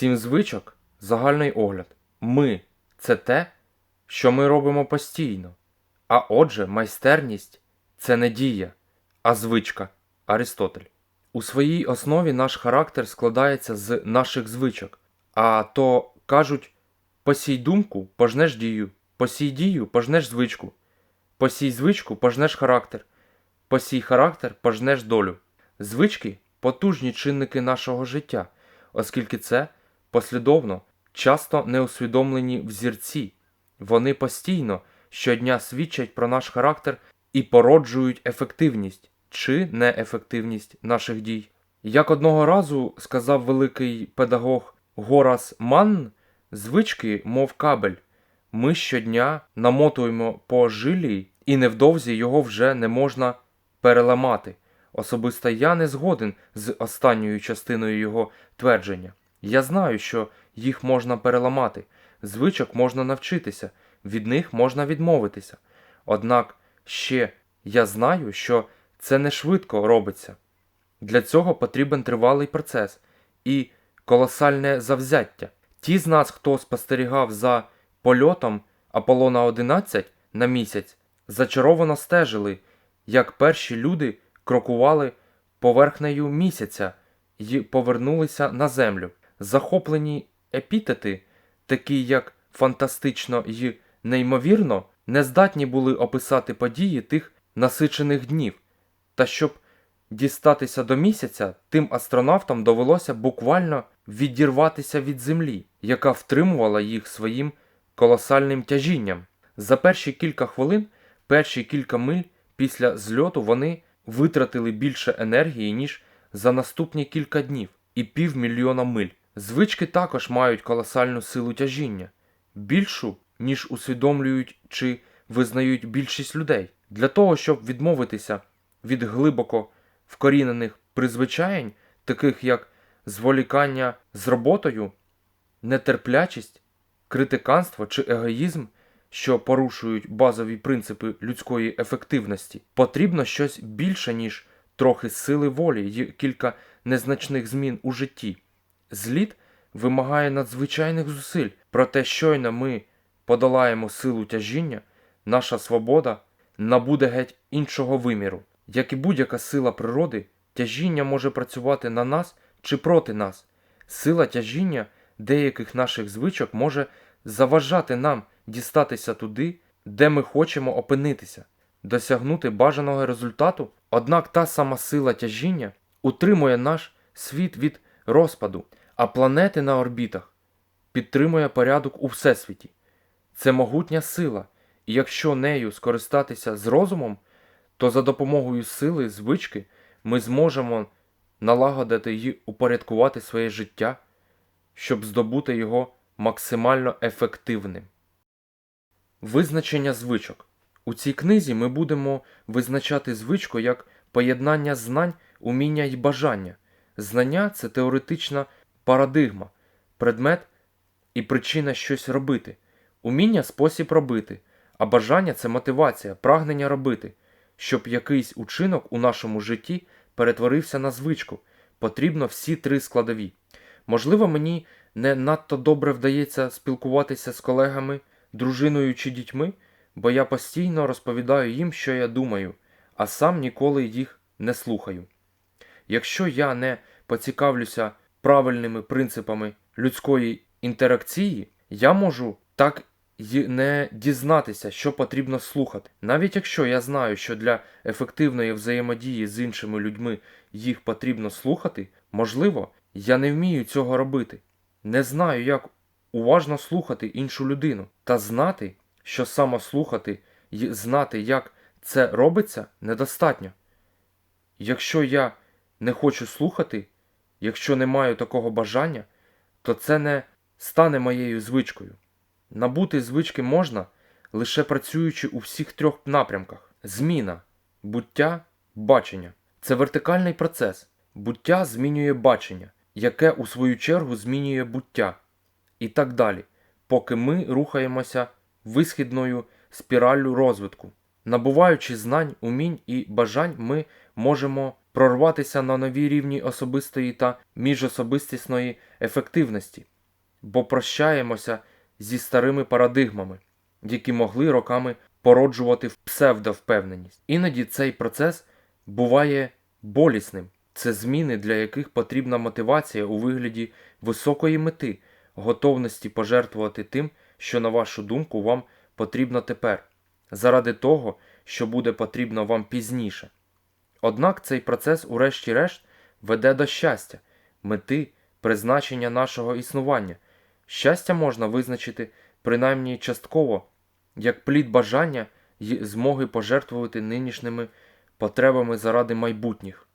Сім звичок загальний огляд. Ми це те, що ми робимо постійно. А отже, майстерність це не дія, а звичка. Аристотель. У своїй основі наш характер складається з наших звичок. А то кажуть: посій думку, пожнеш дію, посій дію, пожнеш звичку, посій звичку, пожнеш характер, посій характер, пожнеш долю. Звички потужні чинники нашого життя, оскільки це послідовно, часто неусвідомлені взірці. Вони постійно щодня свідчать про наш характер і породжують ефективність чи неефективність наших дій. Як одного разу сказав великий педагог Горас Манн, звички, мов кабель, ми щодня намотуємо по жилі, і невдовзі його вже не можна переламати. Особисто я не згоден з останньою частиною його твердження. Я знаю, що їх можна переламати, звичок можна навчитися, від них можна відмовитися. Однак ще я знаю, що це не швидко робиться. Для цього потрібен тривалий процес і колосальне завзяття. Ті з нас, хто спостерігав за польотом Аполлона 11 на місяць, зачаровано стежили, як перші люди крокували поверхнею місяця і повернулися на землю. Захоплені епітети, такі як фантастично і неймовірно, не здатні були описати події тих насичених днів. Та щоб дістатися до місяця, тим астронавтам довелося буквально відірватися від землі, яка втримувала їх своїм колосальним тяжінням. За перші кілька хвилин, перші кілька миль після зльоту вони витратили більше енергії, ніж за наступні кілька днів і півмільйона миль. Звички також мають колосальну силу тяжіння, більшу, ніж усвідомлюють чи визнають більшість людей. Для того, щоб відмовитися від глибоко вкорінених призвичаєнь, таких як зволікання з роботою, нетерплячість, критиканство чи егоїзм, що порушують базові принципи людської ефективності, потрібно щось більше, ніж трохи сили волі і кілька незначних змін у житті. Зліт вимагає надзвичайних зусиль, проте щойно ми подолаємо силу тяжіння, наша свобода набуде геть іншого виміру. Як і будь-яка сила природи, тяжіння може працювати на нас чи проти нас. Сила тяжіння деяких наших звичок може заважати нам дістатися туди, де ми хочемо опинитися, досягнути бажаного результату. Однак та сама сила тяжіння утримує наш світ від розпаду, а планети на орбітах підтримує порядок у всесвіті. Це могутня сила, і якщо нею скористатися з розумом, то за допомогою сили звички ми зможемо налагодити і упорядкувати своє життя, щоб здобути його максимально ефективним. Визначення звичок. У цій книзі ми будемо визначати звичку як поєднання знань, уміння і бажання. Знання це теоретична парадигма, предмет і причина щось робити. Уміння спосіб робити, а бажання це мотивація, прагнення робити. Щоб якийсь учинок у нашому житті перетворився на звичку, потрібно всі три складові. Можливо, мені не надто добре вдається спілкуватися з колегами, дружиною чи дітьми, бо я постійно розповідаю їм, що я думаю, а сам ніколи їх не слухаю. Якщо я не поцікавлюся правильними принципами людської інтеракції, я можу так й не дізнатися, що потрібно слухати. Навіть якщо я знаю, що для ефективної взаємодії з іншими людьми їх потрібно слухати, можливо, я не вмію цього робити. Не знаю, як уважно слухати іншу людину та знати, що самослухати і знати, як це робиться, недостатньо. Якщо я не хочу слухати, якщо не маю такого бажання, то це не стане моєю звичкою. Набути звички можна, лише працюючи у всіх трьох напрямках: зміна, буття, бачення. Це вертикальний процес. Буття змінює бачення, яке у свою чергу змінює буття. І так далі, поки ми рухаємося висхідною спіраллю розвитку. Набуваючи знань, умінь і бажань, ми можемо прорватися на нові рівні особистої та міжособистісної ефективності, бо прощаємося зі старими парадигмами, які могли роками породжувати псевдовпевненість. Іноді цей процес буває болісним. Це зміни, для яких потрібна мотивація у вигляді високої мети, готовності пожертвувати тим, що, на вашу думку, вам потрібно тепер, заради того, що буде потрібно вам пізніше. Однак цей процес, урешті-решт, веде до щастя, мети, призначення нашого існування. Щастя можна визначити принаймні частково як плід бажання й змоги пожертвувати нинішніми потребами заради майбутніх.